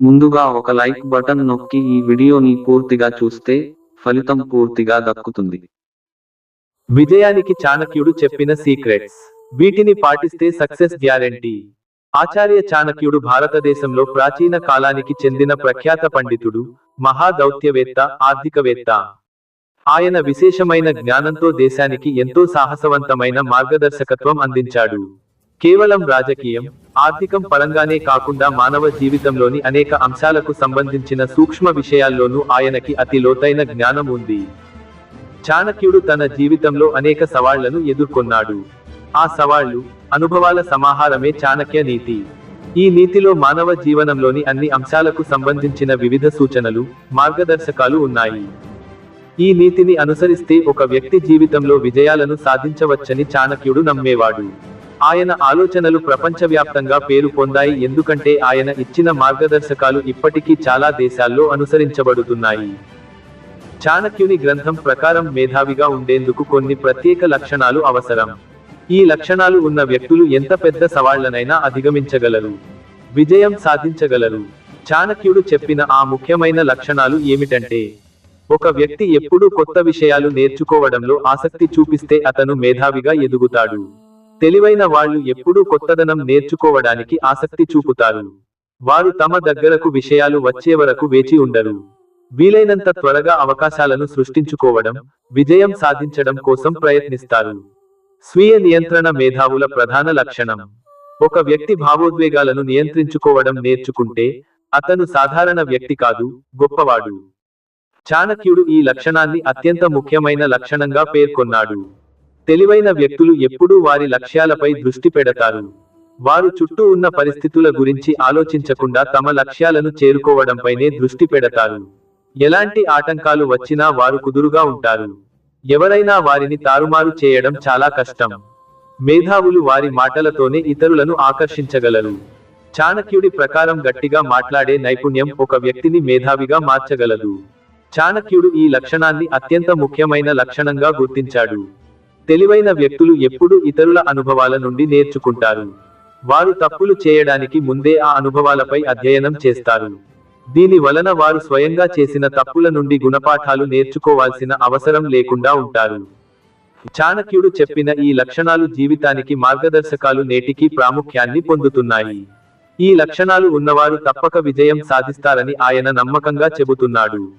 ముందుగా ఒక like button నొక్కి ఈ వీడియోని పూర్తిగా చూస్తే ఫలితం పూర్తిగా దక్కుతుంది. విజయానికి చాణక్యుడు చెప్పిన సీక్రెట్స్ వీటిని పాటిస్తే సక్సెస్ గ్యారెంటీ ఆచార్య చాణక్యుడు భారతదేశంలో ప్రాచీన కాలానికి చెందిన ప్రఖ్యాత పండితుడు మహా దౌత్యవేత్త ఆర్థికవేత్త. ఆయన విశేషమైన జ్ఞానంతో దేశానికి ఎంతో సాహసవంతమైన మార్గదర్శకత్వం అందించాడు. కేవలం రాజకీయం ఆర్థికం పరంగానే కాకుండా మానవ జీవితంలోని అనేక అంశాలకు సంబంధించిన సూక్ష్మ విషయాల్లోనూ ఆయనకి అతి లోతైన జ్ఞానం ఉంది. చాణక్యుడు తన జీవితంలో అనేక సవాళ్ళను ఎదుర్కొన్నాడు. ఆ సవాళ్ళు అనుభవాల సమాహారమే చాణక్య నీతి. ఈ నీతిలో మానవ జీవనంలోని అన్ని అంశాలకు సంబంధించిన వివిధ సూచనలు మార్గదర్శకాలు ఉన్నాయి. ఈ నీతిని అనుసరిస్తే ఒక వ్యక్తి జీవితంలో విజయాలను సాధించవచ్చని చాణక్యుడు నమ్మేవాడు. ఆయన ఆలోచనలు ప్రపంచవ్యాప్తంగా పేరు పొందాయి. ఎందుకంటే ఆయన ఇచ్చిన మార్గదర్శకాలు ఇప్పటికీ చాలా దేశాల్లో అనుసరించబడుతున్నాయి. చాణక్యుని గ్రంథం ప్రకారం మేధావిగా ఉండేందుకు కొన్ని ప్రత్యేక లక్షణాలు అవసరం. ఈ లక్షణాలు ఉన్న వ్యక్తులు ఎంత పెద్ద సవాళ్ళనైనా అధిగమించగలరు. విజయం సాధించగలరు. చాణక్యుడు చెప్పిన ఆ ముఖ్యమైన లక్షణాలు ఏమిటంటే ఒక వ్యక్తి ఎప్పుడూ కొత్త విషయాలు నేర్చుకోవడంలో ఆసక్తి చూపిస్తే అతను మేధావిగా ఎదుగుతాడు. తెలివైన వాళ్ళు ఎప్పుడూ కొత్తదనం నేర్చుకోవడానికి ఆసక్తి చూపుతారు. వారు తమ దగ్గరకు విషయాలు వచ్చే వరకు వేచి ఉండరు. వీలైనంత త్వరగా అవకాశాలను సృష్టించుకోవడం విజయం సాధించడం కోసం ప్రయత్నిస్తారు. స్వీయ నియంత్రణ మేధావుల ప్రధాన లక్షణం. ఒక వ్యక్తి భావోద్వేగాలను నియంత్రించుకోవడం నేర్చుకుంటే అతను సాధారణ వ్యక్తి కాదు గొప్పవాడు. చాణక్యుడు ఈ లక్షణాన్ని అత్యంత ముఖ్యమైన లక్షణంగా పేర్కొన్నాడు. తెలివైన వ్యక్తులు ఎప్పుడూ వారి లక్ష్యాలపై దృష్టి పెడతారు. వారు చుట్టూ ఉన్న పరిస్థితుల గురించి ఆలోచించకుండా తమ లక్ష్యాలను చేరుకోవడంపైనే దృష్టి పెడతారు. ఎలాంటి ఆటంకాలు వచ్చినా వారు కుదురుగా ఉంటారు. ఎవరైనా వారిని తారుమారు చేయడం చాలా కష్టం. మేధావులు వారి మాటలతోనే ఇతరులను ఆకర్షించగలరు. చాణక్యుడి ప్రకారం గట్టిగా మాట్లాడే నైపుణ్యం ఒక వ్యక్తిని మేధావిగా మార్చగలదు. చాణక్యుడు ఈ లక్షణాన్ని అత్యంత ముఖ్యమైన లక్షణంగా గుర్తించాడు. తెలివైన వ్యక్తులు ఎప్పుడూ ఇతరుల అనుభవాల నుండి నేర్చుకుంటారు. వారు తప్పులు చేయడానికి ముందే ఆ అనుభవాలపై అధ్యయనం చేస్తారు. దీని వలన వారు స్వయంగా చేసిన తప్పుల నుండి గుణపాఠాలు నేర్చుకోవాల్సిన అవసరం లేకుండా ఉంటారు. చాణక్యుడు చెప్పిన ఈ లక్షణాలు జీవితానికి మార్గదర్శకాలు నేటికీ ప్రాముఖ్యాన్ని పొందుతున్నాయి. ఈ లక్షణాలు ఉన్నవారు తప్పక విజయం సాధిస్తారని ఆయన నమ్మకంగా చెబుతున్నాడు.